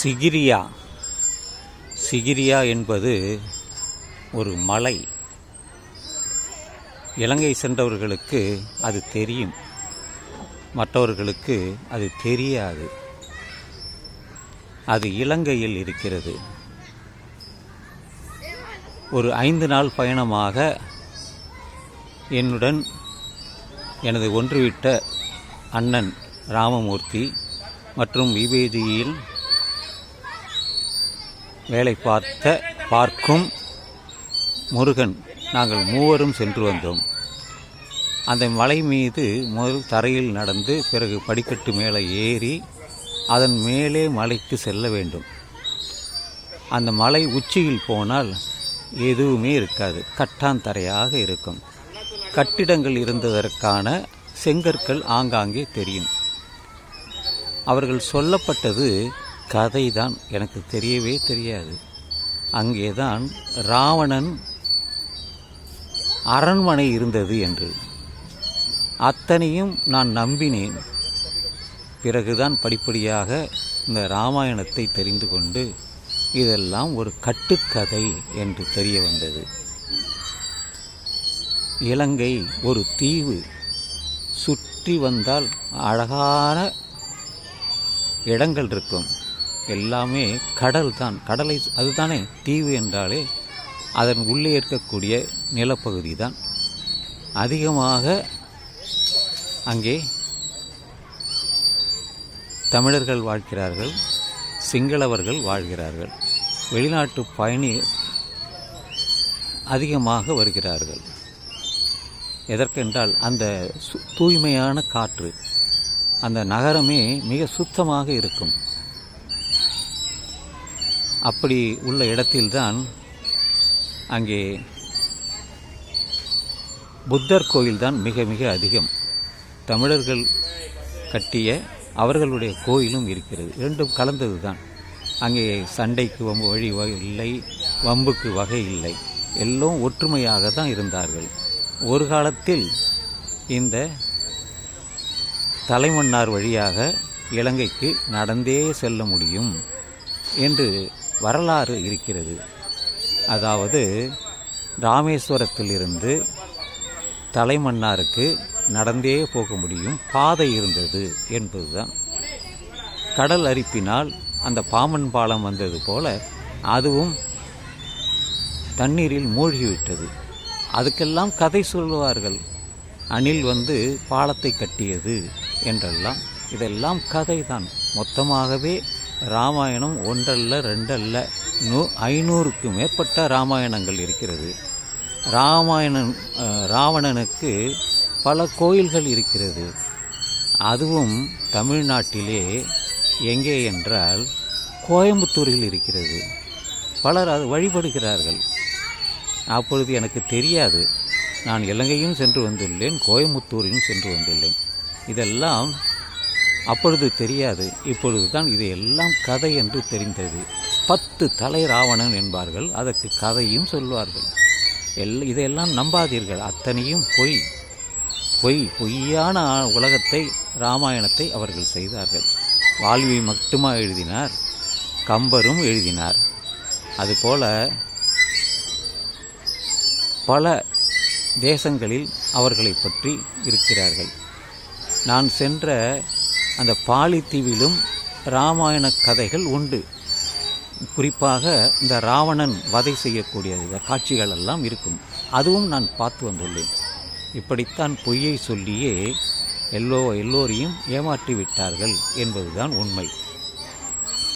சிகிரியா. சிகிரியா என்பது ஒரு மலை. இலங்கை சென்றவர்களுக்கு அது தெரியும். மற்றவர்களுக்கு அது தெரியாது. அது இலங்கையில் இருக்கிறது. ஒரு ஐந்து நாள் பயணமாக என்னுடன் எனது ஒன்றுவிட்ட அண்ணன் ராமமூர்த்தி மற்றும் விவேதியில் வேலை பார்த்த பார்க்கும் முருகன். நாங்கள் மூவரும் சென்று வந்தோம். அந்த மலை மீது முதல் தரையில் நடந்து பிறகு படிக்கட்டு மேலே ஏறி அதன் மேலே மலைக்கு செல்ல வேண்டும். அந்த மலை உச்சியில் போனால் எதுவுமே இருக்காது. கட்டான் தரையாக இருக்கும். கட்டிடங்கள் இருந்ததற்கான செங்கற்கள் ஆங்காங்கே தெரியும். அவர்கள் சொல்லப்பட்டது கதை தான் எனக்கு தெரியவே தெரியாது. அங்கே தான் ராவணன் அரண்மனை இருந்தது என்று. அத்தனையும் நான் நம்பினேன். பிறகுதான் படிப்படியாக இந்த ராமாயணத்தை தெரிந்து கொண்டு இதெல்லாம் ஒரு கட்டுக்கதை என்று தெரிய வந்தது. இலங்கை ஒரு தீவு. சுற்றி வந்தால் அழகான இடங்கள் இருக்கும். எல்லாமே கடல் தான். கடலை அதுதானே? தீவு என்றாலே அதன் உள்ளே இருக்கக்கூடிய நிலப்பகுதி தான். அதிகமாக அங்கே தமிழர்கள் வாழ்கிறார்கள் சிங்களவர்கள் வாழ்கிறார்கள் வெளிநாட்டு பயணி அதிகமாக வருகிறார்கள். எதற்கென்றால் அந்த சு- தூய்மையான காற்று அந்த நகரமே மிக சுத்தமாக இருக்கும். அப்படி உள்ள இடத்தில்தான் அங்கே புத்தர் கோயில்தான் மிக மிக அதிகம். தமிழர்கள் கட்டிய அவர்களுடைய கோயிலும் இருக்கிறது. இரண்டும் கலந்தது தான் அங்கே சண்டைக்கு வம்பு வழி வகை இல்லை வம்புக்கு வகை இல்லை. எல்லாம் ஒற்றுமையாக தான் இருந்தார்கள். ஒரு காலத்தில் இந்த தலைமன்னார் வழியாக இலங்கைக்கு நடந்தே செல்ல முடியும் என்று வரலாறு இருக்கிறது. அதாவது ராமேஸ்வரத்திலிருந்து தலைமன்னாருக்கு நடந்தே போக முடியும். பாதை இருந்தது என்பதுதான். கடல் அரிப்பினால் அந்த பாமன் பாலம் வந்தது போல அதுவும் தண்ணீரில் மூழ்கிவிட்டது. அதுக்கெல்லாம் கதை சொல்லுவார்கள். அணில் வந்து பாலத்தை கட்டியது என்றெல்லாம். இதெல்லாம் கதைதான். மொத்தமாகவே ராமாயணம் ஒன்றல்ல ரெண்டல்ல. நூ ஐநூறுக்கு மேற்பட்ட ராமாயணங்கள் இருக்கிறது. ராமாயணன் ராவணனுக்கு பல கோயில்கள் இருக்கிறது. அதுவும் தமிழ்நாட்டிலே எங்கே என்றால் கோயம்புத்தூரில் இருக்கிறது. பலர் அது வழிபடுகிறார்கள். அப்பொழுது எனக்கு தெரியாது. நான் இலங்கையும் சென்று வந்துள்ளேன் கோயம்புத்தூரிலும் சென்று வந்துள்ளேன். இதெல்லாம் அப்பொழுது தெரியாது இப்பொழுது தான் இது எல்லாம் கதை என்று தெரிந்தது. பத்து தலை ராவணன் என்பார்கள் அதற்கு கதையும் சொல்வார்கள். எல் இதையெல்லாம் நம்பாதீர்கள் அத்தனையும் பொய். பொய் பொய்யான உலகத்தை ராமாயணத்தை அவர்கள் செய்தார்கள். வாழ்வி மட்டுமா எழுதினார்? கம்பரும் எழுதினார். அதுபோல பல தேசங்களில் அவர்களை பற்றி இருக்கிறார்கள். நான் சென்ற அந்த பாலித்தீவிலும் ராமாயண கதைகள் உண்டு. குறிப்பாக இந்த ராவணன் வதை செய்யக்கூடிய இந்த காட்சிகள் எல்லாம் இருக்கும். அதுவும் நான் பார்த்து வந்துள்ளேன். இப்படித்தான் பொய்யை சொல்லியே எல்லோ எல்லோரையும் ஏமாற்றி விட்டார்கள் என்பதுதான் உண்மை.